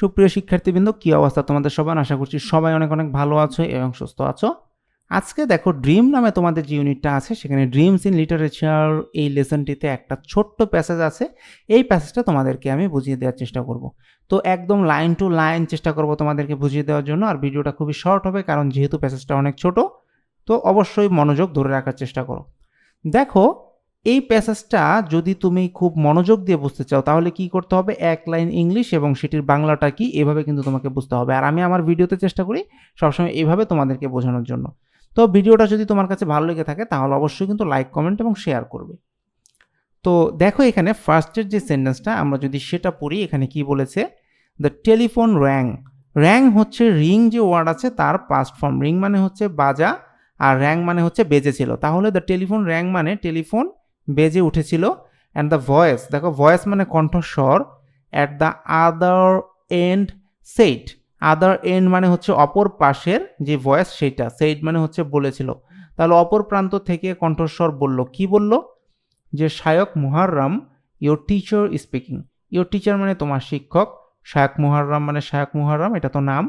সুপ্রিয় শিক্ষার্থীবৃন্দ, কী অবস্থা তোমাদের সবার? আশা করছি সবাই অনেক অনেক ভালো আছো এবং সুস্থ আছো। আজকে দেখো ড্রিম নামে তোমাদের যে ইউনিটটা আছে, সেখানে ড্রিমস ইন লিটারেচার এই লেসনটিতে একটা ছোট্ট প্যাসেজ আছে। এই প্যাসেজটা তোমাদেরকে আমি বুঝিয়ে দেওয়ার চেষ্টা করব। তো একদম লাইন টু লাইন চেষ্টা করব তোমাদেরকে বুঝিয়ে দেওয়ার জন্য, আর ভিডিওটা খুবই শর্ট হবে, কারণ যেহেতু প্যাসেজটা অনেক ছোট, তো অবশ্যই মনোযোগ ধরে রাখার চেষ্টা করো। দেখো এই প্যাসেজটা যদি তুমি খুব মনোযোগ দিয়ে বুঝতে চাও, তাহলে কি করতে হবে? এক লাইন ইংলিশ এবং সেটির বাংলাটা কি? এভাবে কিন্তু তোমাকে বুঝতে হবে। আর আমি আমার ভিডিওতে চেষ্টা করি সবসময় এইভাবে তোমাদেরকে বোঝানোর জন্য। তো ভিডিওটা যদি তোমার কাছে ভালো লেগে থাকে, তাহলে অবশ্যই কিন্তু লাইক, কমেন্ট এবং শেয়ার করবে। তো দেখো এখানে ফার্স্টের যে সেন্টেন্সটা আমরা যদি সেটা পড়ি, এখানে কি বলেছে? দ্য টেলিফোন র্যাং র্যাং হচ্ছে রিং যে ওয়ার্ড আছে, তার পাস্ট ফর্ম রিং মানে হচ্ছে বাজা, আর র্যাং মানে হচ্ছে বেজেছিল তাহলে দ্য টেলিফোন র্যাং মানে টেলিফোন বেজে উঠেছিল অ্যান্ড দ্য ভয়েস দেখো ভয়েস মানে কণ্ঠস্বর অ্যাট দ্য আদার এন্ড সেইট আদার এন্ড মানে হচ্ছে অপর পাশের যে ভয়েস সেটা সেইট মানে হচ্ছে বলেছিল। তাহলে অপর প্রান্ত থেকে কণ্ঠস্বর বলল, কি বলল? যে Sheikh Muharram your teacher speaking your teacher মানে তোমার শিক্ষক শায়ক মুহাররাম মানে শায়ক মুহাররাম, এটা তো নাম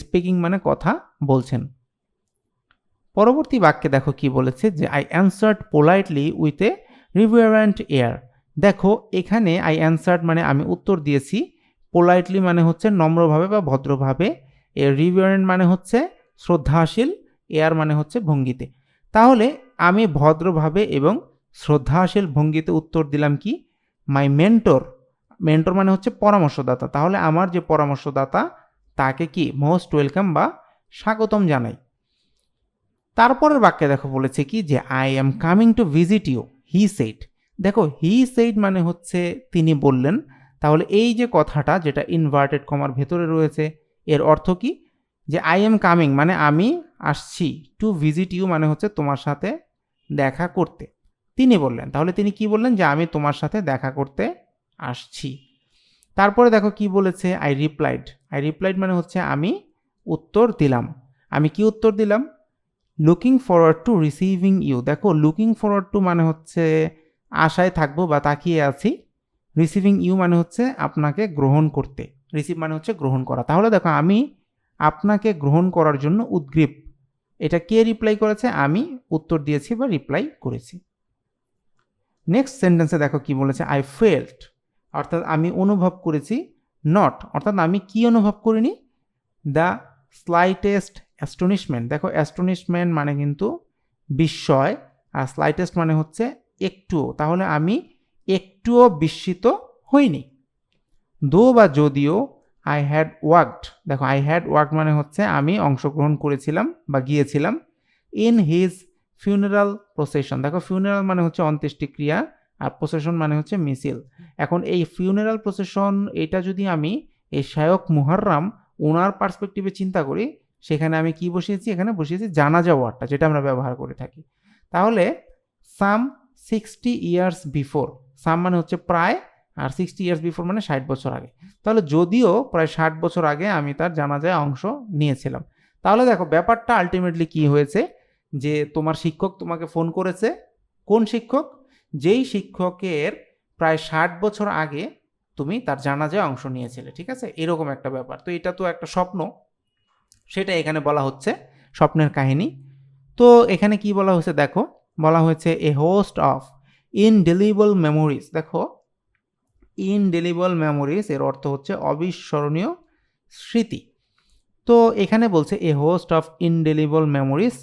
স্পিকিং মানে কথা বলছেন। পরবর্তী বাক্যে দেখো কি বলেছে, যে I answered politely with a reverent air দেখো, এখানে আই অ্যান্সার্ড মানে আমি উত্তর দিয়েছি। পোলাইটলি মানে হচ্ছে নম্রভাবে বা ভদ্রভাবে। এর রিভারেন্ট মানে হচ্ছে শ্রদ্ধাশীল। এয়ার মানে হচ্ছে ভঙ্গিতে। তাহলে আমি ভদ্রভাবে এবং শ্রদ্ধাশীল ভঙ্গিতে উত্তর দিলাম কি? মাই মেন্টর মেন্টর মানে হচ্ছে পরামর্শদাতা। তাহলে আমার যে পরামর্শদাতা, তাকে কি মোস্ট ওয়েলকাম বা স্বাগতম জানাই। তারপরের বাক্যে দেখো বলেছে কি যে I am coming to visit you he said দেখো হি সেইট মানে হচ্ছে তিনি বললেন। তাহলে এই যে কথাটা যেটা ইনভার্টেড কমার ভেতরে রয়েছে, এর অর্থ কি? যে আই এম কামিং মানে আমি আসছি টু ভিজিট ইউ মানে হচ্ছে তোমার সাথে দেখা করতে। তিনি বললেন। তাহলে তিনি কি বললেন? যে আমি তোমার সাথে দেখা করতে আসছি। তারপরে দেখো কি বলেছে? আই রিপ্লাইড আই রিপ্লাইড মানে হচ্ছে আমি উত্তর দিলাম। আমি কি উত্তর দিলাম? Looking forward to receiving you দেখো লুকিং ফরওয়ার্ড টু মানে হচ্ছে আশায় থাকব বা তাকিয়ে আছি। রিসিভিং ইউ মানে হচ্ছে আপনাকে গ্রহণ করতে। রিসিভ মানে হচ্ছে গ্রহণ করা। তাহলে দেখো, আমি আপনাকে গ্রহণ করার জন্য উদ্গ্রীব। এটা কে রিপ্লাই করেছে? আমি উত্তর দিয়েছি বা রিপ্লাই করেছি। নেক্সট সেন্টেন্সে দেখো কি বলেছে? আই ফেল্ট অর্থাৎ আমি অনুভব করেছি নট অর্থাৎ আমি কি অনুভব করিনি? দ্য স্লাইটেস্ট অ্যাস্টনিশমেন্ট দেখো অ্যাস্টনিশমেন্ট মানে কিন্তু বিস্ময়, আর স্লাইটেস্ট মানে হচ্ছে একটুও। তাহলে আমি একটুও বিস্মিত হইনি। দো বা যদিও আই হ্যাড ওয়ার্কড দেখো আই হ্যাড ওয়ার্ক মানে হচ্ছে আমি অংশগ্রহণ করেছিলাম বা গিয়েছিলাম ইন হিজ ফিউনারাল প্রসেশন দেখো ফিউনারাল মানে হচ্ছে অন্ত্যেষ্টিক্রিয়া আর প্রসেশন মানে হচ্ছে মিছিল। এখন এই ফিউনারাল প্রসেশন এটা যদি আমি এই শায়ক মুহাররাম ওনার পার্সপেক্টিভে চিন্তা করি সেখানে আমি কি বসিয়েছি? এখানে বসিয়েছি জানাজা ওয়ার্ডটা, যেটা আমরা ব্যবহার করে থাকি। তাহলে some sixty years before, some মানে হচ্ছে প্রায়, আর সিক্সটি ইয়ার্স বিফোর মানে ষাট বছর আগে। তাহলে যদিও প্রায় ষাট বছর আগে আমি তার জানাজায় অংশ নিয়েছিলাম। তাহলে দেখো, ব্যাপারটা আলটিমেটলি কি হয়েছে? যে তোমার শিক্ষক তোমাকে ফোন করেছে। কোন শিক্ষক? যেই শিক্ষকের প্রায় ষাট বছর আগে তুমি তার জানাজায় অংশ নিয়েছিলে, ঠিক আছে? এরকম একটা ব্যাপার। তো এটা তো একটা স্বপ্ন। সেটা এখানে বলা হচ্ছে স্বপ্নের কাহিনী। তো এখানে কি বলা হয়েছে দেখো, বলা হয়েছে a host of indelible memories দেখো ইনডেলিবল মেমোরিজ এর অর্থ হচ্ছে অবিস্মরণীয় স্মৃতি। তো এখানে বলছে a host of indelible memories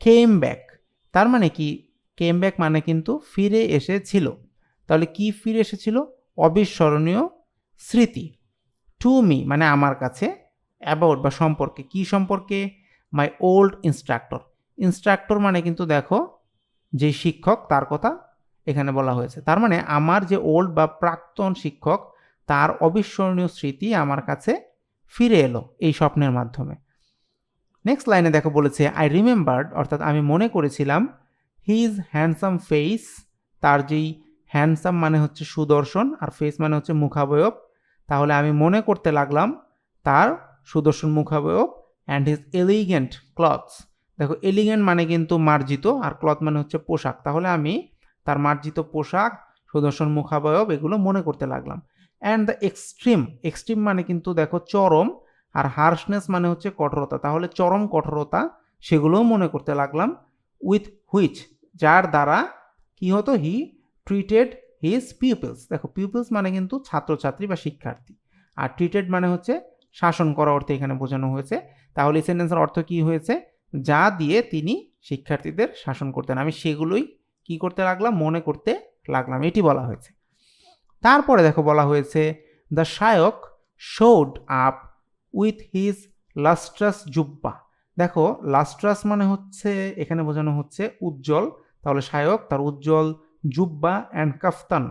came back তার মানে কি? কেম ব্যাক মানে কিন্তু ফিরে এসেছিল। তাহলে কি ফিরে এসেছিল? অবিস্মরণীয় স্মৃতি। টু মি মানে আমার কাছে অ্যাবাউট বা সম্পর্কে, কি সম্পর্কে? মাই ওল্ড ইনস্ট্রাক্টর ইনস্ট্রাক্টর মানে কিন্তু দেখো, যে শিক্ষক, তার কথা এখানে বলা হয়েছে। তার মানে আমার যে ওল্ড বা প্রাক্তন শিক্ষক, তার অবিস্মরণীয় স্মৃতি আমার কাছে ফিরে এলো এই স্বপ্নের মাধ্যমে। নেক্সট লাইনে দেখো বলেছে আই রিমেম্বার্ড অর্থাৎ আমি মনে করেছিলাম হিজ হ্যান্ডসাম ফেস তার যেই হ্যান্ডসাম মানে হচ্ছে সুদর্শন, আর ফেস মানে হচ্ছে মুখাবয়ব। তাহলে আমি মনে করতে লাগলাম, তার সুদর্শন মুখাবয়ব অ্যান্ড হিজ এলিগেন্ট ক্লথস দেখো এলিগেন্ট মানে কিন্তু মার্জিত, আর ক্লথ মানে হচ্ছে পোশাক। তাহলে আমি তার মার্জিত পোশাক, সুদর্শন মুখাবয়ব এগুলো মনে করতে লাগলাম। অ্যান্ড দ্য এক্সট্রিম এক্সট্রিম মানে কিন্তু দেখো চরম, আর হার্শনেস মানে হচ্ছে কঠোরতা। তাহলে চরম কঠোরতা সেগুলোও মনে করতে লাগলাম। উইথ হুইচ যার দ্বারা কি হতো? হি ট্রিটেড হিজ পিপলস দেখো পিপলস মানে কিন্তু ছাত্রছাত্রী বা শিক্ষার্থী। আর ট্রিটেড মানে হচ্ছে শাসন করা অর্থে এখানে বোঝানো হয়েছে। তাহলে এই সেন্টেন্সের অর্থ কি হয়েছে? যা দিয়ে তিনি শিক্ষার্থীদের শাসন করতেন। আমি সেগুলোই কি করতে লাগলাম? মনে করতে লাগলাম। এটি বলা হয়েছে। তারপরে দেখো বলা হয়েছে the Sheikh showed up with his lustrous jubba দেখো লাস্ট্রাস মানে হচ্ছে, এখানে বোঝানো হচ্ছে উজ্জ্বল। তাহলে শায়ক তার উজ্জ্বল জুব্বা অ্যান্ড কাফতান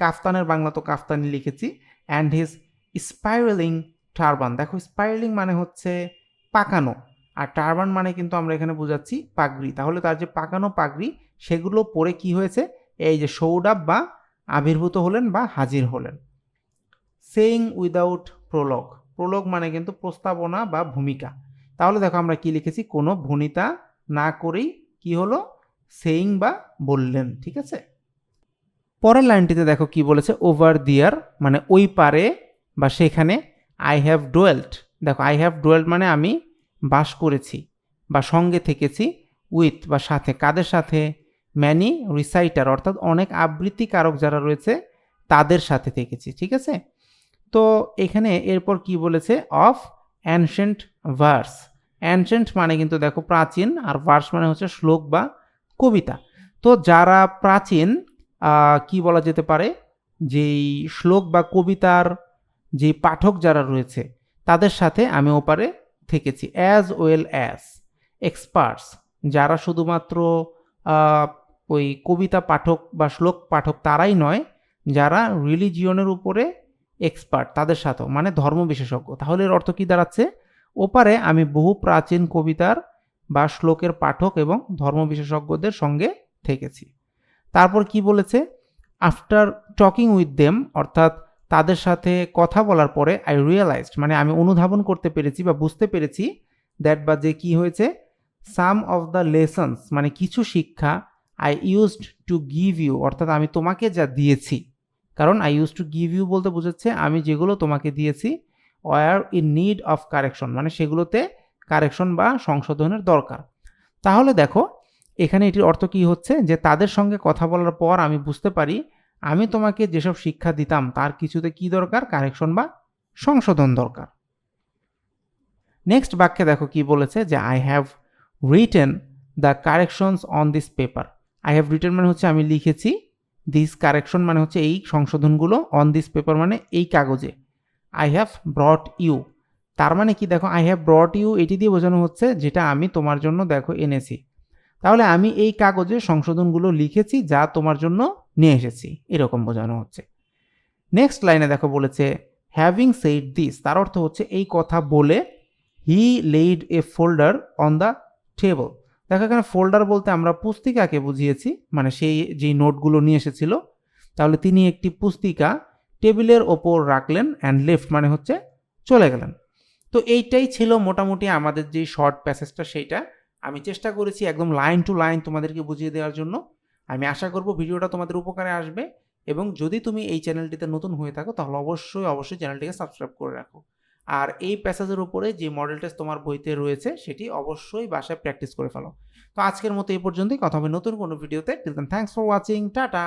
কাফতানের বাংলা তো কাফতানি লিখেছি। And his spiraling turban. দেখো স্পাইরালিং মানে হচ্ছে পাকানো। আর টারবান মানে কিন্তু আমরা এখানে বোঝাচ্ছি পাগড়ি। তাহলে তার যে পাকানো পাগড়ি, সেগুলো পরে কি হয়েছে? এই যে সৌডাব বা আবির্ভূত হলেন বা হাজির হলেন। সেইং উইদাউট প্রলগ প্রলগ মানে কিন্তু প্রস্তাবনা বা ভূমিকা। তাহলে দেখো, আমরা কি লিখেছি? কোনো ভূমিতা না করেই কি হলো? সেইং বা বললেন, ঠিক আছে? পরের লাইনটিতে দেখো কি বলেছে? ওভার দিয়ার মানে ওই পারে বা সেখানে আই হ্যাভ ডোয়েল্ট দেখো আই হ্যাভ ডোয়েল্ট মানে আমি বাস করেছি বা সঙ্গে থেকেছি উইথ বা সাথে। কাদের সাথে? ম্যানি রিসাইটার অর্থাৎ অনেক আবৃত্তিকারক যারা রয়েছে, তাদের সাথে থেকেছি, ঠিক আছে? তো এখানে এরপর কি বলেছে? অফ অ্যানশেন্ট ভার্স অ্যানশেন্ট মানে কিন্তু দেখো প্রাচীন, আর ভার্স মানে হচ্ছে শ্লোক বা কবিতা। তো যারা প্রাচীন কি বলা যেতে পারে? যেই শ্লোক বা কবিতার যে পাঠক যারা রয়েছে, তাদের সাথে আমি ওপারে থেকেছি। অ্যাজ ওয়েল অ্যাজ এক্সপার্টস যারা শুধুমাত্র ওই কবিতা পাঠক বা শ্লোক পাঠক তারাই নয়, যারা রিলিজিয়নের উপরে এক্সপার্ট তাদের সাথেও মানে ধর্ম বিশেষজ্ঞ। তাহলে এর অর্থ কি দাঁড়াচ্ছে? ওপারে আমি বহু প্রাচীন কবিতার বা শ্লোকের পাঠক এবং ধর্ম বিশেষজ্ঞদের সঙ্গে থেকেছি। তারপর কি বলেছে? আফটার টকিং উইথ দেম অর্থাৎ তাদের সাথে কথা বলার পরে আই রিয়েলাইজড মানে আমি অনুধাবন করতে পেরেছি বা বুঝতে পেরেছি দ্যাট বা যে কি হয়েছে সাম অফ দ্য লেসন্স মানে কিছু শিক্ষা I used to give you অর্থাৎ আমি তোমাকে যা দিয়েছি। কারণ I use to give you বলতে বোঝাচ্ছে আমি যেগুলো তোমাকে দিয়েছি were in need of correction মানে সেগুলোতে কারেকশন বা সংশোধনের দরকার। তাহলে দেখো, এখানে এটির অর্থ কি হচ্ছে? যে তাদের সঙ্গে কথা বলার পর আমি বুঝতে পারি আমি তোমাকে যেসব শিক্ষা দিতাম, তার কিছুতে কি দরকার? কারেকশন বা সংশোধন দরকার। নেক্সট বাক্যে দেখো কি বলেছে যে I have written the corrections on this paper I have written মানে হচ্ছে আমি লিখেছি দিস কারেকশন মানে হচ্ছে এই সংশোধনগুলো অন দিস পেপার মানে এই কাগজে। আই হ্যাভ ব্রট ইউ তার মানে কি? দেখো আই হ্যাভ ব্রট ইউ এটি দিয়ে বোঝানো হচ্ছে যেটা আমি তোমার জন্য দেখো এনেছি। তাহলে আমি এই কাগজে সংশোধনগুলো লিখেছি যা তোমার জন্য নিয়ে এসেছি, এরকম বোঝানো হচ্ছে। নেক্সট লাইনে দেখো বলেছে হ্যাভিং সেইড দিস তার অর্থ হচ্ছে এই কথা বলে he laid a folder on the table দেখো এখানে ফোল্ডার বলতে আমরা পুস্তিকাকে বুঝিয়েছি মানে সেই যেই নোটগুলো নিয়ে এসেছিল। তাহলে তিনি একটি পুস্তিকা টেবিলের ওপর রাখলেন অ্যান্ড লেফট মানে হচ্ছে চলে গেলেন। তো এইটাই ছিল মোটামুটি আমাদের যে শর্ট প্যাসেজটা সেইটা আমি চেষ্টা করেছি একদম লাইন টু লাইন তোমাদেরকে বুঝিয়ে দেওয়ার জন্য। আমি আশা করব ভিডিওটা তোমাদের উপকারে আসবে এবং যদি তুমি এই চ্যানেলটিতে নতুন হয়ে থাকো, তাহলে অবশ্যই অবশ্যই চ্যানেলটিকে সাবস্ক্রাইব করে রাখো। আর এই প্যাসেজের উপরে যে মডেল টেস্ট তোমার বইতে রয়েছে, সেটি অবশ্যই বাসায় প্র্যাকটিস করে ফেলো। তো আজকের মতো এই পর্যন্তই। কথা হবে নতুন কোনো ভিডিওতে থ্যাংকস ফর ওয়াচিং টাটা!